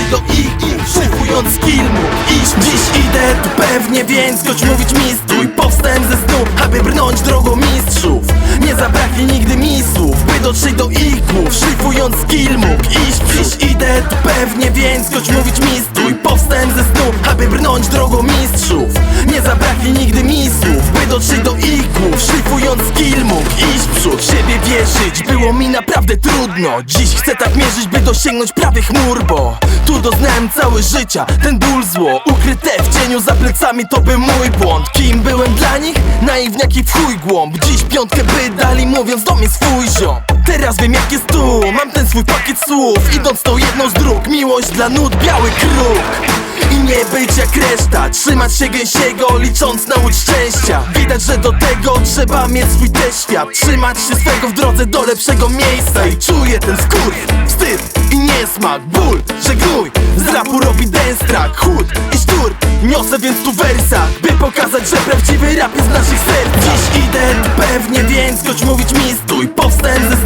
patrzy do ich Szykując iść Dziś idę tu pewnie, więc choć mówić mistrzuj Powstałem ze snu, aby brnąć drogą mistrzów. Nie zabraknie nigdy misłów, by dotrzeć do ich głów Szykując skill iść Dziś idę tu pewnie, więc choć mówić mistrzuj Powstałem ze snu, aby brnąć drogą mistrzów. Nie zabraknie nigdy misłów, by dotrzeć do Szlifując skill mógł iść w przód Siebie wierzyć, było mi naprawdę trudno. Dziś chcę tak mierzyć, by dosięgnąć prawych chmur Bo tu doznałem całe życia, ten ból zło Ukryte w cieniu za plecami to był mój błąd. Kim byłem dla nich? Naiwniak i w chuj głąb. Dziś piątkę by dali mówiąc do mnie swój ziom. Teraz wiem jak jest tu, mam ten swój pakiet słów. Idąc tą jedną z dróg, miłość dla nut, biały kruk nie być jak reszta. Trzymać się gęsiego, licząc na łódź szczęścia. Widać, że do tego trzeba mieć swój też świat. Trzymać się swego w drodze do lepszego miejsca. I czuję ten skór, wstyd i niesmak. Ból, że gnój, z rapu robi dęstrak Chód i sztur, niosę więc tu wersach By pokazać, że prawdziwy rap jest w naszych sercach. Dziś idę pewnie, więc choć mówić mi stój Powstałem ze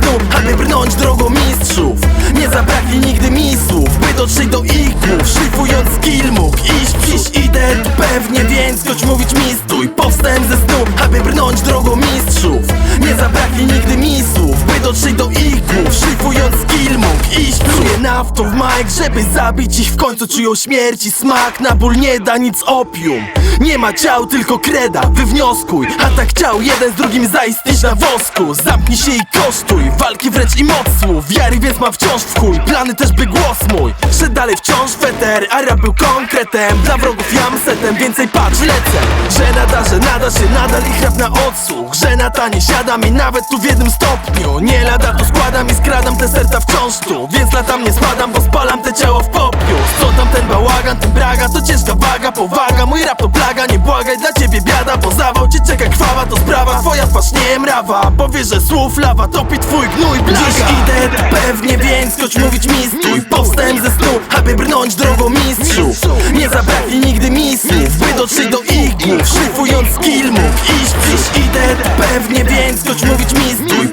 więc choć mówić mi stój Powstałem ze snu, aby brnąć drogą mistrzów. Nie zabraknie nigdy mi słów, by dotrzeć do ich głów Szlifując skill mógł iść Czuję naftą w majek, żeby zabić ich W końcu. Czują śmierci smak Na ból nie da nic opium Nie ma ciał, tylko kreda, wywnioskuj A tak chciał jeden z drugim zaistnieć na wosku. Zamknij się i kosztuj, walki wręcz i moc słów Wiary więc ma wciąż w chuj, plany też by głos mój Szedł dalej wciąż. Feter, a był konkretem. Dla wrogów jam setem, więcej patrz, lecę. Że nada, że nada się nadal ich rap na odsłuch. Że na tanie siadam i nawet tu w jednym stopniu. Nie lada tu składam i skradam te serca wciąż tu. Więc latam nie spadam, bo spalam te Sprzątam braga, to ciężka waga, powaga Mój rap to plaga, nie błagaj, dla ciebie biada Bo zawał cię czeka krwawa, to sprawa Twoja twarz nie mrawa, powiesz, że słów lawa Topi twój gnój, blaga. Dziś idę pewnie, więc choć mówić mi stój. Powstałem ze snu, aby brnąć drogą mistrzów Nie zabraknie nigdy mi słów, by dotrzeć do ich głów. Szlifując skill mógł iść idę pewnie, więc choć mówić mi stój